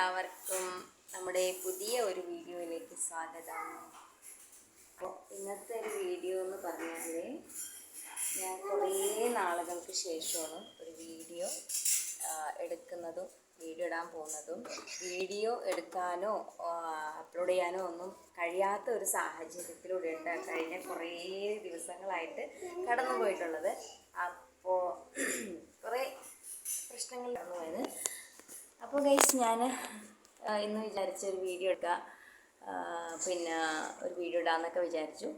എല്ലാവർക്കും നമ്മുടെ പുതിയ ഒരു വീഡിയോയിലേക്ക് സ്വാഗതം. അപ്പോൾ ഇന്നത്തെ ഒരു വീഡിയോ എന്ന് പറഞ്ഞാൽ ഞാൻ കുറേ നാളുകൾക്ക് ശേഷമാണ് ഒരു വീഡിയോ എടുക്കുന്നതും വീഡിയോ ഇടാൻ പോകുന്നതും. വീഡിയോ എടുക്കാനോ അപ്ലോഡ് ചെയ്യാനോ ഒന്നും കഴിയാത്ത ഒരു സാഹചര്യത്തിലൂടെ ഉണ്ട് കഴിഞ്ഞ കുറേ ദിവസങ്ങളായിട്ട് കടന്നു പോയിട്ടുള്ളത് അപ്പോൾ കുറേ പ്രശ്നങ്ങൾ കടന്നു പോയത് അപ്പോൾ ഗൈസ് ഞാൻ ഇന്ന് വിചാരിച്ച ഒരു വീഡിയോ എടുക്കുക പിന്നെ ഒരു വീഡിയോ ഇടാമെന്നൊക്കെ വിചാരിച്ചു.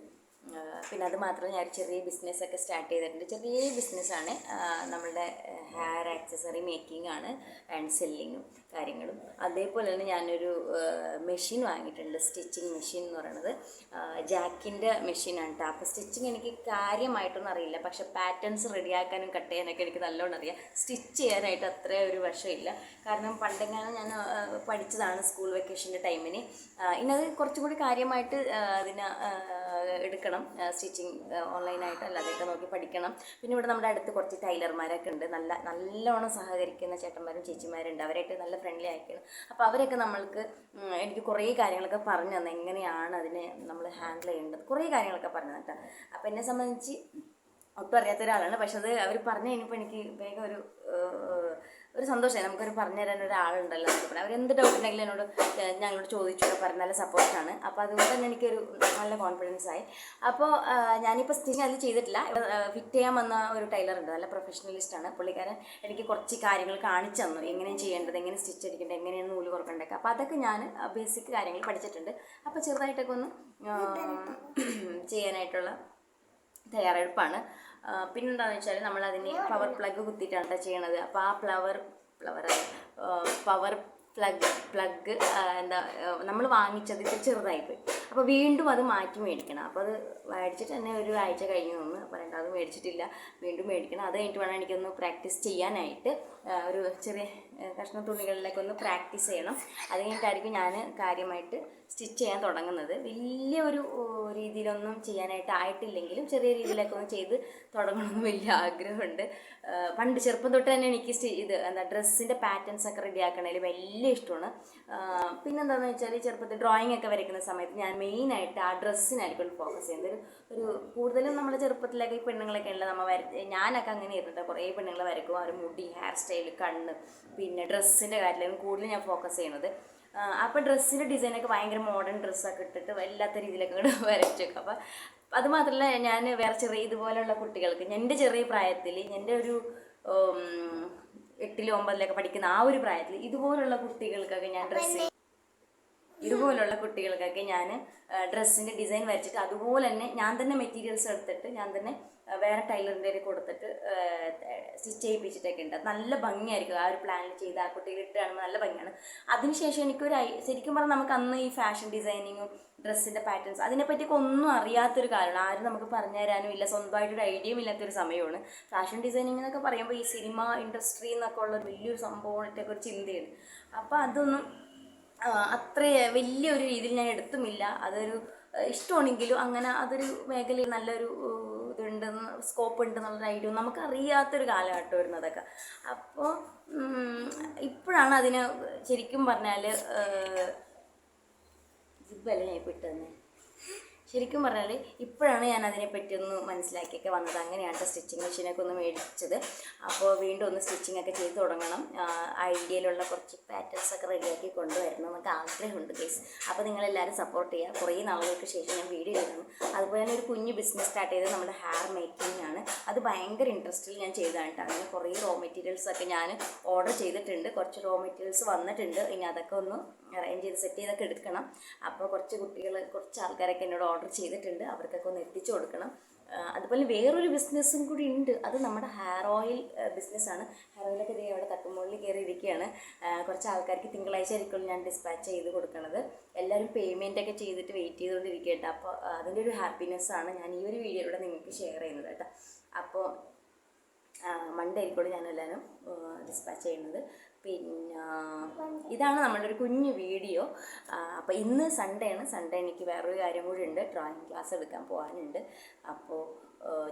പിന്നെ അത് മാത്രമല്ല ഞാൻ ചെറിയ ബിസിനസ്സൊക്കെ സ്റ്റാർട്ട് ചെയ്തിട്ടുണ്ട്. ചെറിയ ബിസിനസ്സാണ് നമ്മളുടെ ഹെയർ ആക്സസറി മേക്കിംഗ് ആണ് ആൻഡ് സെല്ലിങ്ങും കാര്യങ്ങളും. അതേപോലെ തന്നെ ഞാനൊരു മെഷീൻ വാങ്ങിയിട്ടുണ്ട്. സ്റ്റിച്ചിങ് മെഷീൻ എന്ന് പറയുന്നത് ജാക്കിന്റെ മെഷീനാണ് കേട്ടോ അപ്പോൾ സ്റ്റിച്ചിങ് എനിക്ക് കാര്യമായിട്ടൊന്നും അറിയില്ല. പക്ഷേ പാറ്റേൺസ് റെഡിയാക്കാനും കട്ട് ചെയ്യാനൊക്കെ എനിക്ക് നല്ലോണം അറിയാം. സ്റ്റിച്ച് ചെയ്യാനായിട്ട് അത്ര ഒരു വശമില്ല. കാരണം പണ്ടെങ്ങാനും ഞാൻ പഠിച്ചതാണ് സ്കൂൾ വെക്കേഷന്റെ ടൈമിന് ഇനി അത് കുറച്ചും കൂടി കാര്യമായിട്ട് അതിനെ എടുക്കണം സ്റ്റിച്ചിങ് ഓൺലൈനായിട്ട് അല്ലാതെയൊക്കെ നോക്കി പഠിക്കണം. പിന്നെ ഇവിടെ നമ്മുടെ അടുത്ത് കുറച്ച് ടൈലർമാരൊക്കെ ഉണ്ട്. നല്ല നല്ലോണം സഹകരിക്കുന്ന ചേട്ടന്മാരും ചേച്ചിമാരുണ്ട്. അവരായിട്ട് നല്ല ഫ്രണ്ട്ലി ആയിരിക്കണം അപ്പോൾ അവരൊക്കെ നമ്മൾക്ക് എനിക്ക് കുറേ കാര്യങ്ങളൊക്കെ പറഞ്ഞു തന്നെ. എങ്ങനെയാണ് അതിനെ നമ്മൾ ഹാൻഡിൽ ചെയ്യേണ്ടത്? കുറേ കാര്യങ്ങളൊക്കെ പറഞ്ഞു കേട്ടോ. അപ്പോൾ എന്നെ സംബന്ധിച്ച് ഒട്ടും അറിയാത്ത ഒരാളാണ്. പക്ഷെ അത് അവർ പറഞ്ഞു കഴിഞ്ഞപ്പോൾ എനിക്ക് വേഗം ഒരു ഒരു സന്തോഷമായി. നമുക്കൊരു പറഞ്ഞു തരാൻ ഒരാളുണ്ടല്ലോ എന്നൊക്കെ പറഞ്ഞു അവരെന്ത് ഡൗട്ട് ഉണ്ടെങ്കിലും എന്നോട് ഞങ്ങളോട് ചോദിച്ചു. പറഞ്ഞ നല്ല സപ്പോർട്ടാണ് അപ്പോൾ അതുകൊണ്ട് തന്നെ എനിക്കൊരു നല്ല കോൺഫിഡൻസ് ആയി. അപ്പോൾ ഞാനിപ്പോൾ സ്റ്റിച്ചിങ് അത് ചെയ്തിട്ടില്ല. ഫിറ്റ് ചെയ്യാൻ വന്ന ഒരു ടൈലർ ഉണ്ട്. നല്ല പ്രൊഫഷണലിസ്റ്റ് ആണ്. പുള്ളിക്കാരൻ എനിക്ക് കുറച്ച് കാര്യങ്ങൾ കാണിച്ചു തന്നു. എങ്ങനെ ചെയ്യേണ്ടത്? എങ്ങനെ സ്റ്റിച്ച് അടിക്കേണ്ടത് എങ്ങനെയാണ് നൂൽ കുറക്കേണ്ടതൊക്കെ അപ്പോൾ അതൊക്കെ ഞാൻ ബേസിക് കാര്യങ്ങൾ പഠിച്ചിട്ടുണ്ട്. അപ്പോൾ ചെറുതായിട്ടൊക്കെ ഒന്ന് ചെയ്യാനായിട്ടുള്ള തയ്യാറെടുപ്പാണ്. പിന്നെന്താണെന്ന് വെച്ചാൽ നമ്മൾ അതിന് പവർ പ്ലഗ് കുത്തിയിട്ടാണ് ട്ടോ ചെയ്യണത്. അപ്പോൾ ആ flower flower power plug plug എന്താ നമ്മൾ വാങ്ങിച്ചത് ചെറുതായിപ്പോയി. അപ്പോൾ വീണ്ടും അത് മാറ്റി മേടിക്കണം. അപ്പോൾ അത് മേടിച്ചിട്ട് തന്നെ ഒരു ആഴ്ച കഴിഞ്ഞു നിന്ന് അപ്പോൾ അത് മേടിച്ചിട്ടില്ല. വീണ്ടും മേടിക്കണം. അത് കഴിഞ്ഞിട്ട് വേണം എനിക്കൊന്ന് പ്രാക്ടീസ് ചെയ്യാനായിട്ട് ഒരു ചെറിയ കഷ്ണ തുണികളിലേക്ക് ഒന്ന് പ്രാക്ടീസ് ചെയ്യണം. അത് കഴിഞ്ഞിട്ടായിരിക്കും ഞാൻ കാര്യമായിട്ട് സ്റ്റിച്ച് ചെയ്യാൻ തുടങ്ങുന്നത്. വലിയ ഒരു രീതിയിലൊന്നും ചെയ്യാനായിട്ട് ആയിട്ടില്ലെങ്കിലും ചെറിയ രീതിയിലൊക്കെ ഒന്ന് ചെയ്ത് തുടങ്ങണമെന്ന് വലിയ ആഗ്രഹമുണ്ട്. പണ്ട് ചെറുപ്പം തൊട്ട് തന്നെ എനിക്ക് ഇത് എന്താ ഡ്രസ്സിന്റെ പാറ്റേൺസ് ഒക്കെ റെഡിയാക്കണതിൽ വലിയ ഇഷ്ടമാണ്. പിന്നെന്താണെന്ന് വെച്ചാൽ ചെറുപ്പത്തിൽ ഡ്രോയിങ് ഒക്കെ വരയ്ക്കുന്ന സമയത്ത് ഞാൻ മെയിനായിട്ട് ആ ഡ്രസ്സിനായിരിക്കും ഫോക്കസ് ചെയ്യുന്നത്. ഒരു ഒരു കൂടുതലും നമ്മുടെ ചെറുപ്പത്തിലൊക്കെ ഈ പെണ്ണുങ്ങളൊക്കെ ഉള്ളത് നമ്മൾ വര ഞാനൊക്കെ അങ്ങനെ ഇരുന്നിട്ട് കുറേ പെണ്ണുങ്ങൾ വരയ്ക്കും. അവർ മുടി ഹെയർ സ്റ്റൈൽ കണ്ണ് പിന്നെ ഡ്രസ്സിന്റെ കാര്യത്തിലാണ് കൂടുതൽ ഞാൻ ഫോക്കസ് ചെയ്യുന്നത്. അപ്പോൾ ഡ്രസ്സിന്റെ ഡിസൈനൊക്കെ ഭയങ്കര മോഡേൺ ഡ്രസ്സൊക്കെ ഇട്ടിട്ട് വല്ലാത്ത രീതിയിലൊക്കെ ഇങ്ങോട്ട് വരച്ചൊക്കെ അപ്പോൾ അത് മാത്രമല്ല ഞാൻ വേറെ ചെറിയ ഇതുപോലെയുള്ള കുട്ടികൾക്ക് എന്റെ ചെറിയ പ്രായത്തിൽ എന്റെ ഒരു എട്ടിലും ഒമ്പതിലൊക്കെ പഠിക്കുന്ന ആ ഒരു പ്രായത്തിൽ ഇതുപോലുള്ള കുട്ടികൾക്കൊക്കെ ഞാൻ ഡ്രസ്സ് ഇതുപോലുള്ള കുട്ടികൾക്കൊക്കെ ഞാൻ ഡ്രസ്സിന്റെ ഡിസൈൻ വരച്ചിട്ട് അതുപോലെ തന്നെ ഞാൻ തന്നെ മെറ്റീരിയൽസ് എടുത്തിട്ട് ഞാൻ തന്നെ വേറെ ടൈലറിന്റെ കൊടുത്തിട്ട് സ്റ്റിച്ച് ചെയ്യിപ്പിച്ചിട്ടൊക്കെ ഉണ്ട്. നല്ല ഭംഗിയായിരിക്കും. ആ ഒരു പ്ലാനിൽ ചെയ്ത് ആ കുട്ടികൾ ഇട്ട് കാണുമ്പോൾ നല്ല ഭംഗിയാണ്. അതിനുശേഷം എനിക്കൊരു ശരിക്കും പറഞ്ഞാൽ നമുക്ക് അന്ന് ഈ ഫാഷൻ ഡിസൈനിങ്ങും ഡ്രസ്സിന്റെ പാറ്റേൺസ് അതിനെപ്പറ്റിയൊക്കെ ഒന്നും അറിയാത്തൊരു കാലമാണ്. ആരും നമുക്ക് പറഞ്ഞു തരാനും ഇല്ല. സ്വന്തമായിട്ടൊരു ഐഡിയയും ഇല്ലാത്തൊരു സമയമാണ്. ഫാഷൻ ഡിസൈനിങ് എന്നൊക്കെ പറയുമ്പോൾ ഈ സിനിമ ഇൻഡസ്ട്രി എന്നൊക്കെ ഉള്ള വലിയൊരു സംഭവമായിട്ടൊക്കെ ഒരു ചിന്തയാണ് അപ്പോൾ അതൊന്നും അത്ര വലിയൊരു രീതിയിൽ ഞാൻ എടുത്തുമില്ല. അതൊരു ഇഷ്ടമാണെങ്കിലും അങ്ങനെ അതൊരു മേഖലയിൽ നല്ലൊരു ഇതുണ്ടെന്ന് സ്കോപ്പ് ഉണ്ടെന്നുള്ളൊരു ഐഡിയ നമുക്ക് അറിയാത്തൊരു കാലഘട്ടമായിരുന്നു അതൊക്കെ. അപ്പോൾ ഇപ്പോഴാണ് അതിന് ശരിക്കും പറഞ്ഞാൽ ഇപ്പോൾ ഇട്ട് തന്നെ ശരിക്കും പറഞ്ഞാൽ ഇപ്പോഴാണ് ഞാൻ അതിനെപ്പറ്റി ഒന്ന് മനസ്സിലാക്കിയൊക്കെ വന്നത്. അങ്ങനെയാണ് സ്റ്റിച്ചിങ് മെഷീനൊക്കെ ഒന്ന് മേടിച്ചത്. അപ്പോൾ വീണ്ടും ഒന്ന് സ്റ്റിച്ചിങ് ഒക്കെ ചെയ്ത് തുടങ്ങണം. ഐഡിയയിലുള്ള കുറച്ച് പാറ്റേൺസ് ഒക്കെ റെഡിയാക്കി കൊണ്ടുവരണം എന്നൊക്കെ ആഗ്രഹമുണ്ട് കേസ് അപ്പോൾ നിങ്ങളെല്ലാവരും സപ്പോർട്ട് ചെയ്യുക. കുറേ നാളുകൾക്ക് ശേഷം ഞാൻ വീഡിയോ ചെയ്യണം അതുപോലെ തന്നെ ഒരു കുഞ്ഞ് ബിസിനസ് സ്റ്റാർട്ട് ചെയ്തത് നമ്മുടെ ഹെയർ മേക്കിംഗ് ആണ്. അത് ഭയങ്കര ഇൻട്രസ്റ്റിൽ ഞാൻ ചെയ്തതാണ് കേട്ടോ അങ്ങനെ കുറേ റോ മെറ്റീരിയൽസ് ഒക്കെ ഞാൻ ഓർഡർ ചെയ്തിട്ടുണ്ട്. കുറച്ച് റോ മെറ്റീരിയൽസ് വന്നിട്ടുണ്ട്. ഇനി അതൊക്കെ ഒന്ന് അറേഞ്ച് ചെയ്ത് സെറ്റ് ചെയ്തൊക്കെ എടുക്കണം. അപ്പോൾ കുറച്ച് കുട്ടികൾ കുറച്ച് ആൾക്കാരൊക്കെ എന്നോട് ഓർഡർ ചെയ്തിട്ടുണ്ട്. അവർക്കൊക്കെ ഒന്ന് എത്തിച്ചു കൊടുക്കണം. അതുപോലെ വേറൊരു ബിസിനസ്സും കൂടി ഉണ്ട്. അത് നമ്മുടെ ഹെയർ ഓയിൽ ബിസിനസ്സാണ് ഹെയർ ഓയിലൊക്കെ ഇതേ അവിടെ തട്ടുമുകളിൽ കയറി ഇരിക്കുകയാണ് കുറച്ച് ആൾക്കാർക്ക് തിങ്കളാഴ്ച ആയിരിക്കും ഞാൻ ഡിസ്പാച്ച് ചെയ്ത് കൊടുക്കുന്നത് എല്ലാവരും പേയ്മെന്റ് ഒക്കെ ചെയ്തിട്ട് വെയിറ്റ് ചെയ്തുകൊണ്ടിരിക്കുകയുണ്ട് അപ്പോൾ അതിന്റെ ഒരു ഹാപ്പിനെസ്സാണ് ഞാൻ ഈ ഒരു വീഡിയോയിലൂടെ നിങ്ങൾക്ക് ഷെയർ ചെയ്യുന്നത് കേട്ടോ. അപ്പോൾ മൺഡേ ആയിരിക്കും ഞാൻ എല്ലാവരും ഡിസ്പാച്ച് ചെയ്യുന്നത്. പിന്നെ ഇതാണ് നമ്മുടെ ഒരു കുഞ്ഞു വീഡിയോ. അപ്പോൾ ഇന്ന് സൺഡേ ആണ്. സൺഡേ എനിക്ക് വേറൊരു കാര്യം കൂടി ഉണ്ട്. ഡ്രോയിങ് ക്ലാസ് എടുക്കാൻ പോകാനുണ്ട് അപ്പോൾ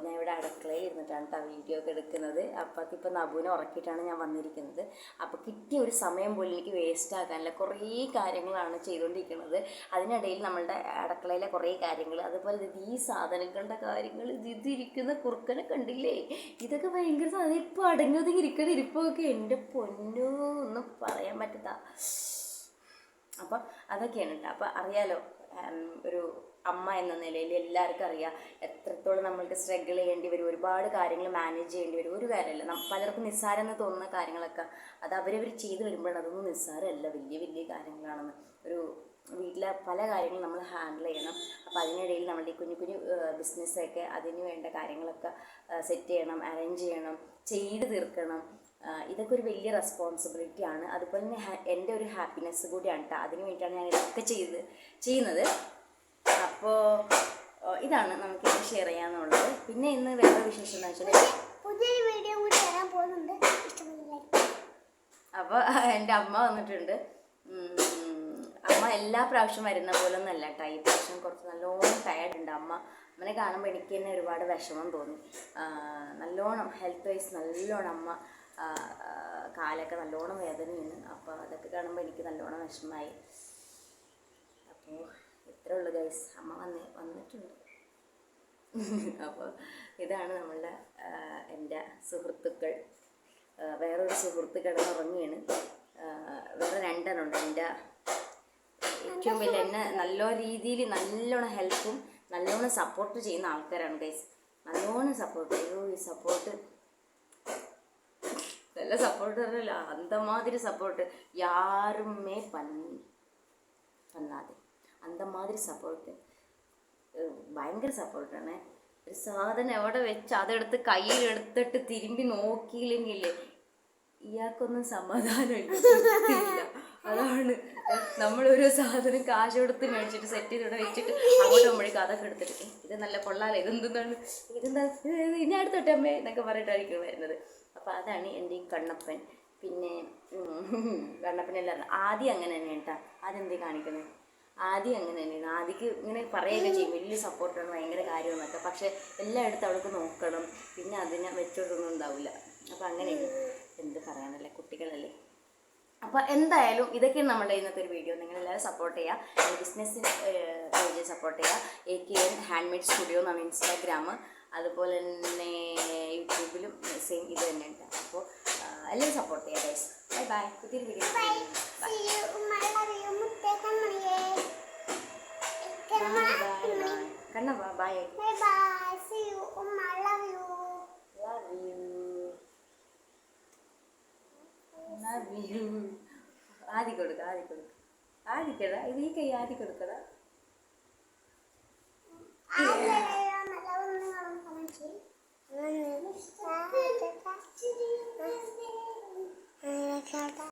ഞാൻ ഇവിടെ അടുക്കളയിൽ ഇരുന്നിട്ടാണ് കേട്ടോ വീഡിയോ ഒക്കെ എടുക്കുന്നത്. അപ്പം ഇപ്പം നബുവിനെ ഉറക്കിയിട്ടാണ് ഞാൻ വന്നിരിക്കുന്നത്. അപ്പോൾ കിട്ടിയ ഒരു സമയം പോലും എനിക്ക് വേസ്റ്റ് ആക്കാനില്ല. കുറേ കാര്യങ്ങളാണ് ചെയ്തുകൊണ്ടിരിക്കുന്നത് അതിനിടയിൽ നമ്മളുടെ അടുക്കളയിലെ കുറേ കാര്യങ്ങൾ അതുപോലെ ഈ സാധനങ്ങളുടെ കാര്യങ്ങൾ ഇത് ഇതിരിക്കുന്ന കുറുക്കനെ കണ്ടില്ലേ? ഇതൊക്കെ ഭയങ്കര സാധനം ഇപ്പോൾ അടങ്ങി ഇരിക്കുന്ന ഇരിപ്പൊക്കെ എന്റെ പൊന്നോ ഒന്നും പറയാൻ പറ്റത്ത അപ്പം അതൊക്കെയാണ് കേട്ടോ അപ്പം അറിയാലോ ഒരു അമ്മ എന്ന നിലയിൽ എല്ലാവർക്കും അറിയാം. എത്രത്തോളം നമ്മൾക്ക് സ്ട്രഗിൾ ചെയ്യേണ്ടി വരും ഒരുപാട് കാര്യങ്ങൾ മാനേജ് ചെയ്യേണ്ടി വരും. ഒരു കാര്യമല്ല പലർക്കും നിസ്സാരം എന്ന് തോന്നുന്ന കാര്യങ്ങളൊക്കെ അത് അവരവർ ചെയ്ത് വരുമ്പോഴാണ്. അതൊന്നും നിസ്സാരമല്ല വലിയ വലിയ കാര്യങ്ങളാണെന്ന്. ഒരു വീട്ടിലെ പല കാര്യങ്ങളും നമ്മൾ ഹാൻഡിൽ ചെയ്യണം. അപ്പോൾ അതിനിടയിൽ നമ്മുടെ ഈ കുഞ്ഞു കുഞ്ഞു ബിസിനസ്സൊക്കെ അതിന് വേണ്ട കാര്യങ്ങളൊക്കെ സെറ്റ് ചെയ്യണം അറേഞ്ച് ചെയ്യണം ചെയ്ത് തീർക്കണം. ഇതൊക്കെ ഒരു വലിയ റെസ്പോൺസിബിലിറ്റി ആണ്. അതുപോലെ തന്നെ എന്റെ ഒരു ഹാപ്പിനെസ് കൂടിയാണ് കേട്ടോ അതിന് വേണ്ടിയിട്ടാണ് ഞാൻ ഇതൊക്കെ ചെയ്ത് ചെയ്യുന്നത്. അപ്പോൾ ഇതാണ് നമുക്ക് ഇന്ന് ഷെയർ ചെയ്യാന്നുള്ളത് പിന്നെ ഇന്ന് വേറെ വിശേഷം എന്ന് വെച്ചാൽ പുതിയൊരു വീഡിയോ കൂടി വരാൻ പോകുന്നുണ്ട്. അപ്പോൾ എന്റെ അമ്മ വന്നിട്ടുണ്ട്. അമ്മ എല്ലാ പ്രാവശ്യം വരുന്ന പോലെ ഒന്നല്ല കേട്ടോ ഈ പ്രാവശ്യം കുറച്ച് നല്ലോണം ടയർഡ് ഉണ്ട് അമ്മ. അമ്മനെ കാണുമ്പോൾ എനിക്ക് തന്നെ ഒരുപാട് വിഷമം തോന്നി. നല്ലോണം ഹെൽത്ത് വൈസ് നല്ലോണം അമ്മ കാലൊക്കെ നല്ലോണം വേദനയാണ്. അപ്പോൾ അതൊക്കെ കാണുമ്പോൾ എനിക്ക് നല്ലോണം വിഷമമായി. അപ്പോൾ ഇത്രേ ഉള്ളൂ ഗൈസ് അമ്മ വന്ന് വന്നിട്ടുണ്ട്. അപ്പോൾ ഇതാണ് നമ്മളുടെ എന്റെ സുഹൃത്തുക്കൾ. വേറൊരു സുഹൃത്ത് കിടന്നുറങ്ങിയാണ് ആ, വേറെ രണ്ടെണ്ണമുണ്ട്. എന്റെ ഏറ്റവും വലിയ എന്നെ നല്ല രീതിയിൽ നല്ലോണം ഹെൽപ്പും നല്ലോണം സപ്പോർട്ട് ചെയ്യുന്ന ആൾക്കാരാണ് ഗൈസ് നല്ലോണം സപ്പോർട്ട് അയ്യോ ഈ സപ്പോർട്ട് നല്ല സപ്പോർട്ട് പറഞ്ഞില്ല അന്തമാതിരി സപ്പോർട്ട് യാരുമേ പന്നി പന്നാതെ. അന്തമാതിരി സപ്പോർട്ട് ഭയങ്കര സപ്പോർട്ടാണ് ഒരു സാധനം എവിടെ വെച്ച് അതെടുത്ത് കയ്യിൽ എടുത്തിട്ട് തിരുമ്പി നോക്കിയില്ലെങ്കിൽ ഇയാൾക്കൊന്നും സമാധാനമില്ല. അതാണ് നമ്മളൊരു സാധനം കാശ് കൊടുത്ത് മേടിച്ചിട്ട് സെറ്റ് ചെയ്ത് വെച്ചിട്ട് അങ്ങോട്ട് നമ്മളേക്ക് അതൊക്കെ എടുത്തിട്ട് ഇത് നല്ല കൊള്ളാലോ ഇതെന്താണ് ഇതെന്താ? ഇത് ഇനി അടുത്തോട്ടെ അമ്മേ എന്നൊക്കെ പറഞ്ഞിട്ടായിരിക്കും വരുന്നത്. അപ്പോൾ അതാണ് എന്റെ ഈ കണ്ണപ്പൻ. പിന്നെ കണ്ണപ്പനെല്ലാം ആദ്യം അങ്ങനെ തന്നെ കേട്ടാ എന്തേ കാണിക്കുന്നത് ആദ്യം അങ്ങനെ തന്നെയാണ് ആദ്യക്ക് ഇങ്ങനെ പറയുകയൊക്കെ ചെയ്യും. വലിയ സപ്പോർട്ടാണ് ഭയങ്കര കാര്യമെന്നൊക്കെ പക്ഷെ എല്ലായിടത്തും അവൾക്ക് നോക്കണം. പിന്നെ അതിനെ വെച്ചോട്ടൊന്നും ഉണ്ടാവില്ല. അപ്പം അങ്ങനെയാണ്. എന്ത് പറയാനല്ലേ? കുട്ടികളല്ലേ. അപ്പോൾ എന്തായാലും ഇതൊക്കെയാണ് നമ്മുടെ ഇന്നത്തെ ഒരു വീഡിയോ നിങ്ങളെല്ലാവരും സപ്പോർട്ട് ചെയ്യുക. ബിസിനസ് പേജ് സപ്പോർട്ട് ചെയ്യുക. A K N handmade studio എന്നാണ് ഇൻസ്റ്റാഗ്രാം അതുപോലെ തന്നെ യൂട്യൂബിലും സെയിം ഇത് തന്നെയുണ്ട് അപ്പോൾ എല്ലാവരും സപ്പോർട്ട് ചെയ്യുക ഗൈസ് ബൈ ബൈ പുതിയൊരു വീഡിയോ. ബൈ ആദ്യം കൊടുക്കും ആദിക്കട ഇത് ഈ കൈ ആദ്യം കൊടുക്കട Thank you.